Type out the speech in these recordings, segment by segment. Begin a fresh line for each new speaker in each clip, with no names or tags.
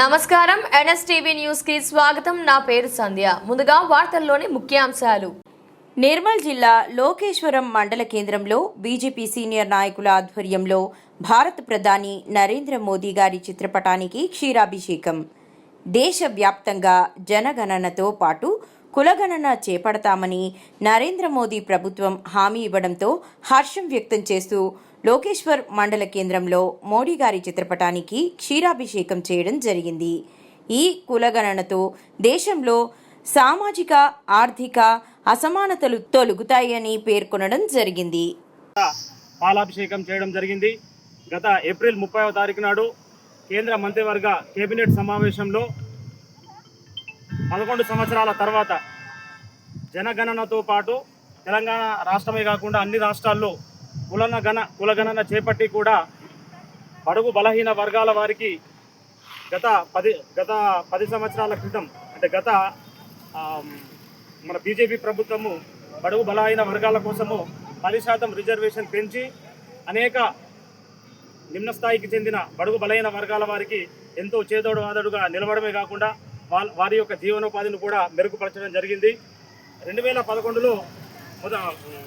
నమస్కారం. ఎన్ఎస్టీవీ న్యూస్కి స్వాగతం. నా పేరు సంధ్య. ముందుగా వార్తల్లోని ముఖ్యాంశాలు.
నిర్మల్ జిల్లా లోకేశ్వరం మండల కేంద్రంలో బీజేపీ సీనియర్ నాయకుల ఆధ్వర్యంలో భారత ప్రధాని నరేంద్ర మోదీ గారి చిత్రపటానికి క్షీరాభిషేకం. దేశవ్యాప్తంగా జనగణనతో పాటు కులగణన చేపడతామని నరేంద్ర మోదీ ప్రభుత్వం హామీ ఇవ్వడంతో హర్షం వ్యక్తం చేస్తూ లోకేశ్వర్ మండల కేంద్రంలో మోడీ గారి చిత్రపటానికి క్షీరాభిషేకం చేయడం జరిగింది. ఈ కులగణనతో దేశంలో సామాజిక ఆర్థిక అసమానతలు తొలుగుతాయని పేర్కొనడం జరిగింది.
పాలాభిషేకం చేయడం జరిగింది. గత ఏప్రిల్ ముప్పైవ తారీఖు నాడు కేంద్ర మంత్రివర్గ కేబినెట్ సమావేశంలో పదకొండు సంవత్సరాల తర్వాత జనగణనతో పాటు తెలంగాణ రాష్ట్రమే కాకుండా అన్ని రాష్ట్రాల్లో కులన గణ కులగణన చేపట్టి కూడా పడుగు బలహీన వర్గాల వారికి గత పది గత పది సంవత్సరాల క్రితం అంటే గత మన బీజేపీ ప్రభుత్వము బడుగు బలహీన వర్గాల కోసము పది శాతం రిజర్వేషన్ పెంచి అనేక నిమ్న స్థాయికి చెందిన బడుగు బలహీన వర్గాల వారికి ఎంతో చేదోడు ఆదడుగా నిలవడమే కాకుండా వారి యొక్క జీవనోపాధిని కూడా మెరుగుపరచడం జరిగింది. రెండు వేల పదకొండులో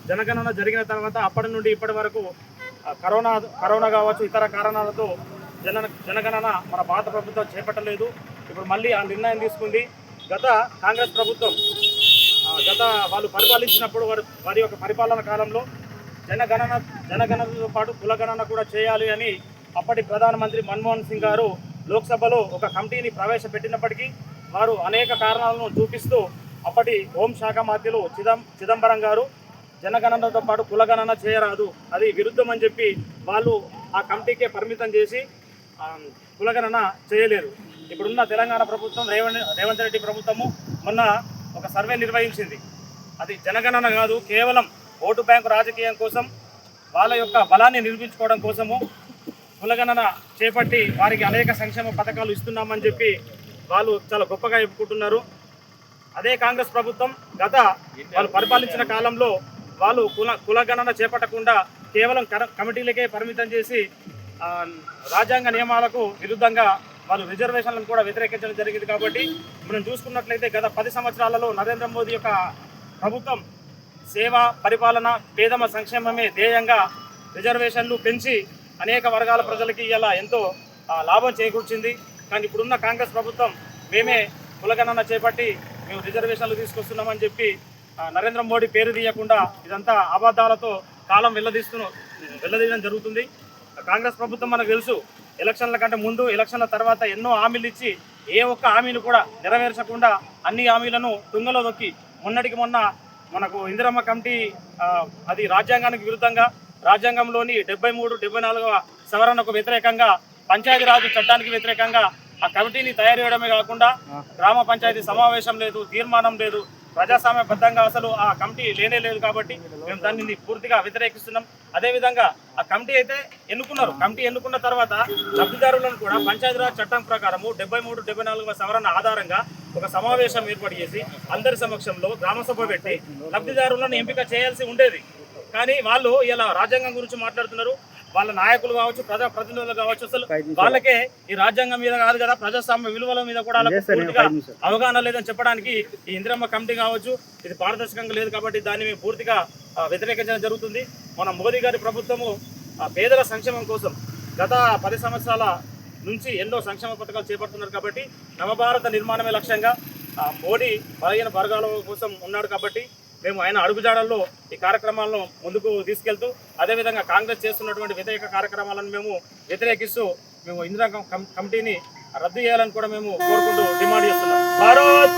జనగణన జరిగిన తర్వాత అప్పటి నుండి ఇప్పటి వరకు కరోనా కరోనా కావచ్చు ఇతర కారణాలతో జన జనగణన మన భారత ప్రభుత్వం చేపట్టలేదు. ఇప్పుడు మళ్ళీ ఆ నిర్ణయం తీసుకుంది. గత కాంగ్రెస్ ప్రభుత్వం గత వాళ్ళు పరిపాలించినప్పుడు వారి వారి యొక్క పరిపాలన కాలంలో జనగణన జనగణనతో పాటు కులగణన కూడా చేయాలి అని అప్పటి ప్రధానమంత్రి మన్మోహన్ సింగ్ గారు లోక్సభలో ఒక కమిటీని ప్రవేశపెట్టినప్పటికీ వారు అనేక కారణాలను చూపిస్తూ అప్పటి హోంశాఖ మధ్యలో చిదం చిదంబరం గారు జనగణనతో పాటు కులగణన చేయరాదు. అది విరుద్ధం అని చెప్పి వాళ్ళు ఆ కమిటీకే పరిమితం చేసి కులగణన చేయలేరు. ఇప్పుడున్న తెలంగాణ ప్రభుత్వం రేవంత్ రేవంత్ రెడ్డి ప్రభుత్వము మొన్న ఒక సర్వే నిర్వహించింది. అది జనగణన కాదు కేవలం ఓటు బ్యాంకు రాజకీయం కోసం వాళ్ళ యొక్క బలాన్ని నిర్మించుకోవడం కోసము కులగణన చేపట్టి వారికి అనేక సంక్షేమ పథకాలు ఇస్తున్నామని చెప్పి వాళ్ళు చాలా గొప్పగా చెప్పుకుంటున్నారు. అదే కాంగ్రెస్ ప్రభుత్వం గత వాళ్ళు పరిపాలించిన కాలంలో వాళ్ళు కుల కులగణన చేపట్టకుండా కేవలం కమిటీలకే పరిమితం చేసి రాజ్యాంగ నియమాలకు విరుద్ధంగా వాళ్ళు రిజర్వేషన్లను కూడా వ్యతిరేకించడం జరిగింది కాబట్టి మనం చూసుకున్నట్లయితే గత పది సంవత్సరాలలో నరేంద్ర మోదీ యొక్క ప్రభుత్వం సేవ పరిపాలన పేదమ సంక్షేమమే ధ్యేయంగా రిజర్వేషన్లు పెంచి అనేక వర్గాల ప్రజలకి ఇలా ఎంతో లాభం చేకూర్చింది. కానీ ఇప్పుడున్న కాంగ్రెస్ ప్రభుత్వం మేమే కులగణన చేపట్టి మేము రిజర్వేషన్లు తీసుకొస్తున్నామని చెప్పి నరేంద్ర మోడీ పేరు తీయకుండా ఇదంతా అబద్ధాలతో కాలం వెళ్ళదీస్తూ వెళ్ళదీయడం జరుగుతుంది. కాంగ్రెస్ ప్రభుత్వం మనకు తెలుసు ఎలక్షన్ల కంటే ముందు ఎలక్షన్ల తర్వాత ఎన్నో హామీలు ఇచ్చి ఏ ఒక్క హామీని కూడా నెరవేర్చకుండా అన్ని హామీలను తుంగలో దొక్కి మొన్నటికి మొన్న మనకు ఇందిరమ్మ కమిటీ అది రాజ్యాంగానికి విరుద్ధంగా రాజ్యాంగంలోని డెబ్బై మూడు డెబ్బై నాలుగవ సవరణకు వ్యతిరేకంగా పంచాయతీరాజ్ చట్టానికి వ్యతిరేకంగా ఆ కమిటీని తయారు చేయడమే కాకుండా గ్రామ పంచాయతీ సమావేశం లేదు తీర్మానం లేదు. ప్రజాస్వామ్యబద్ధంగా అసలు ఆ కమిటీ లేనే లేదు కాబట్టి మేము దానిని పూర్తిగా వ్యతిరేకిస్తున్నాం. అదేవిధంగా ఆ కమిటీ అయితే ఎన్నుకున్నారు. కమిటీ ఎన్నుకున్న తర్వాత లబ్ధిదారులను కూడా పంచాయతీరాజ్ చట్టం ప్రకారము డెబ్బై మూడు డెబ్బై నాలుగవ సవరణ ఆధారంగా ఒక సమావేశం ఏర్పాటు చేసి అందరి సమక్షంలో గ్రామ సభ పెట్టి లబ్ధిదారులను ఎంపిక చేయాల్సి ఉండేది. కానీ వాళ్ళు ఇలా రాజ్యాంగం గురించి మాట్లాడుతున్నారు. వాళ్ళ నాయకులు కావచ్చు ప్రజా ప్రతినిధులు కావచ్చు అసలు వాళ్ళకే ఈ రాజ్యాంగం మీద కాదు కదా ప్రజాస్వామ్య విలువల మీద కూడా అవగాహన లేదని చెప్పడానికి ఈ ఇందిరమ్మ కమిటీ కావచ్చు ఇది పారదర్శకంగా లేదు కాబట్టి దాన్ని మేము పూర్తిగా వ్యతిరేకించడం జరుగుతుంది. మన మోదీ గారి ప్రభుత్వము పేదల సంక్షేమం కోసం గత పది సంవత్సరాల నుంచి ఎన్నో సంక్షేమ పథకాలు చేపడుతున్నారు కాబట్టి నవభారత నిర్మాణమే లక్ష్యంగా మోడీ బలహీన వర్గాల కోసం ఉన్నాడు కాబట్టి మేము ఆయన అడుగుజాడల్లో ఈ కార్యక్రమాలను ముందుకు తీసుకెళ్తూ అదేవిధంగా కాంగ్రెస్ చేస్తున్నటువంటి వ్యతిరేక కార్యక్రమాలను మేము వ్యతిరేకిస్తూ మేము ఇందిరా కమిటీని రద్దు చేయాలని కూడా మేము కోరుకుంటూ డిమాండ్ చేస్తున్నాం భారత్.